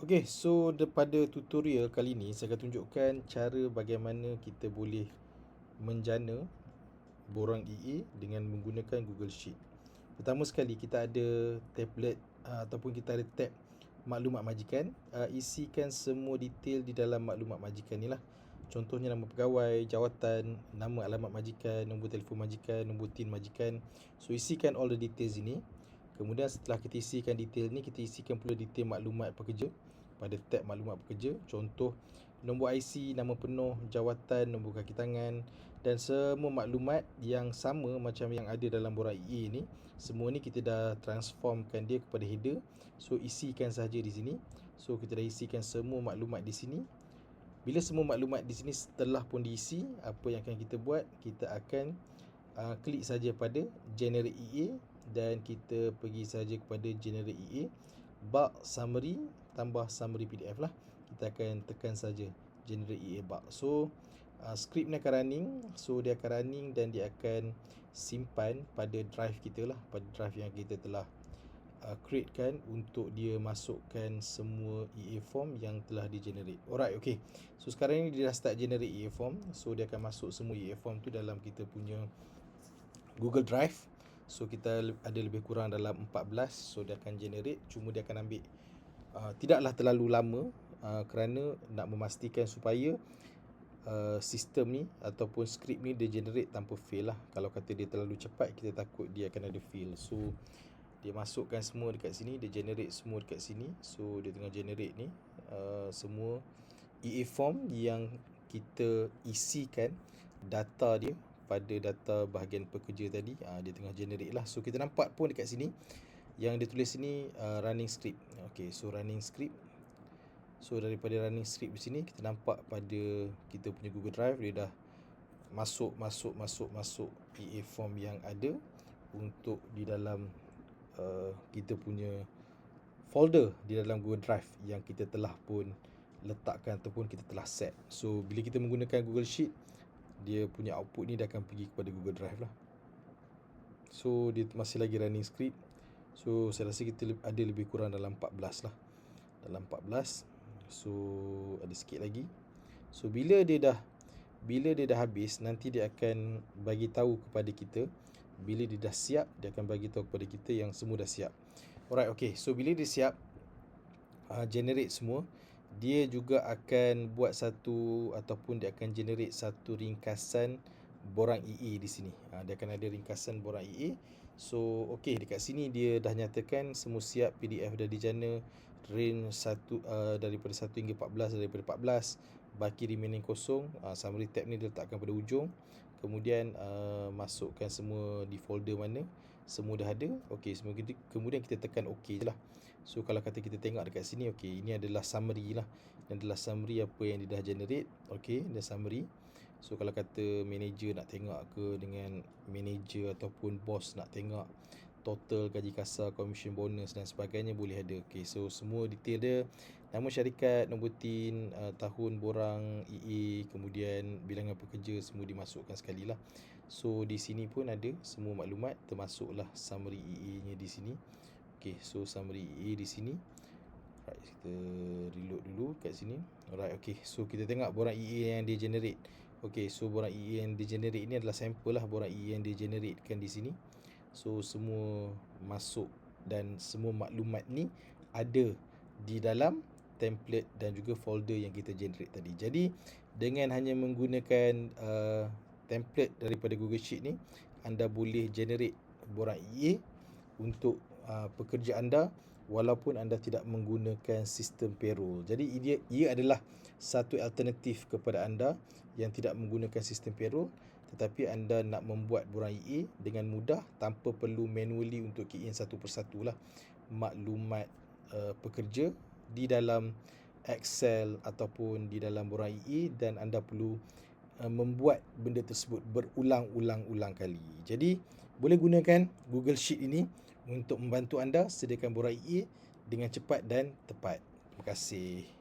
Okey, so daripada tutorial kali ni saya akan tunjukkan cara bagaimana kita boleh menjana borang EA dengan menggunakan Google Sheet. Pertama sekali kita ada tablet uh, ataupun kita ada tab maklumat majikan, uh, isikan semua detail di dalam maklumat majikan ni lah. Contohnya nama pegawai, jawatan, nama alamat majikan, nombor telefon majikan, nombor tin majikan. So isikan all the details ini. Kemudian setelah kita isikan detail ni, kita isikan pula detail maklumat pekerja pada tab maklumat pekerja. Contoh nombor IC, nama penuh, jawatan, nombor kaki tangan dan semua maklumat yang sama macam yang ada dalam borang EA ni. Semua ni kita dah transformkan dia kepada header. So isikan saja di sini. So kita dah isikan semua maklumat di sini. Bila semua maklumat di sini setelah pun diisi, apa yang akan kita buat? Kita akan uh, klik saja pada generate EA dan kita pergi saja kepada generate EA bug summary tambah summary PDF lah. Kita akan tekan saja generate EA bug. So uh, script ni akan running. So dia akan running dan dia akan simpan pada drive kita lah. Pada drive yang kita telah uh, create kan untuk dia masukkan semua EA form yang telah di generate alright okay. So sekarang ni dia dah start generate EA form. So dia akan masuk semua EA form tu dalam kita punya Google Drive So kita ada lebih kurang dalam 14 So dia akan generate. Cuma dia akan ambil uh, Tidaklah terlalu lama uh, Kerana nak memastikan supaya uh, Sistem ni Ataupun skrip ni dia generate tanpa fail lah. Kalau kata dia terlalu cepat Kita takut dia akan ada fail. So dia masukkan semua dekat sini Dia generate semua dekat sini. So dia tengah generate ni uh, Semua EA form yang kita isikan Data dia pada data bahagian pekerja tadi uh, dia tengah generate lah. So kita nampak pun dekat sini yang dia tulis sini uh, running script. Okey so running script. So daripada running script di sini kita nampak pada kita punya Google Drive dia dah masuk masuk masuk masuk EA form yang ada untuk di dalam uh, kita punya folder di dalam Google Drive yang kita telah pun letakkan ataupun kita telah set. So bila kita menggunakan Google Sheet dia punya output ni dia akan pergi kepada Google Drive lah. So dia masih lagi running script. So saya rasa kita ada lebih kurang dalam 14 lah. Dalam 14. So ada sikit lagi. So bila dia dah bila dia dah habis nanti dia akan bagi tahu kepada kita bila dia dah siap dia akan bagi tahu kepada kita yang semua dah siap. Alright okay. So bila dia siap uh, generate semua dia juga akan buat satu ataupun dia akan generate satu ringkasan borang EE di sini. Ha, dia akan ada ringkasan borang EE. So, okey dekat sini dia dah nyatakan semua siap PDF dah dijana range satu uh, daripada 1 hingga 14 daripada 14 baki remaining kosong uh, summary tab ni diletakkan pada ujung kemudian uh, masukkan semua di folder mana semua dah ada okey semua kita kemudian kita tekan okey je lah. So kalau kata kita tengok dekat sini okey ini adalah summary lah. Ini adalah summary apa yang dia dah generate okey dia summary. So kalau kata manager nak tengok ke dengan manager ataupun boss nak tengok total gaji kasar, commission bonus dan sebagainya boleh ada. Okey, so semua detail dia nama syarikat, nombor tin, uh, tahun borang EE, kemudian bilangan pekerja semua dimasukkan sekali lah. So di sini pun ada semua maklumat termasuklah summary EE nya di sini. Okey, so summary EE di sini. Right, kita reload dulu kat sini. Alright, okey. So kita tengok borang EE yang dia generate. Okey, so borang EE yang dia generate ini adalah sampel lah borang EE yang dia generatekan di sini. So semua masuk dan semua maklumat ni ada di dalam template dan juga folder yang kita generate tadi. Jadi dengan hanya menggunakan uh, template daripada Google Sheet ni, anda boleh generate borang EA untuk uh, pekerja anda walaupun anda tidak menggunakan sistem payroll. Jadi ia, ia adalah satu alternatif kepada anda yang tidak menggunakan sistem payroll tetapi anda nak membuat borang EA dengan mudah tanpa perlu manually untuk key in satu persatu lah maklumat uh, pekerja di dalam Excel ataupun di dalam borang EE dan anda perlu uh, membuat benda tersebut berulang-ulang-ulang kali. Jadi boleh gunakan Google Sheet ini untuk membantu anda sediakan borang EE dengan cepat dan tepat. Terima kasih.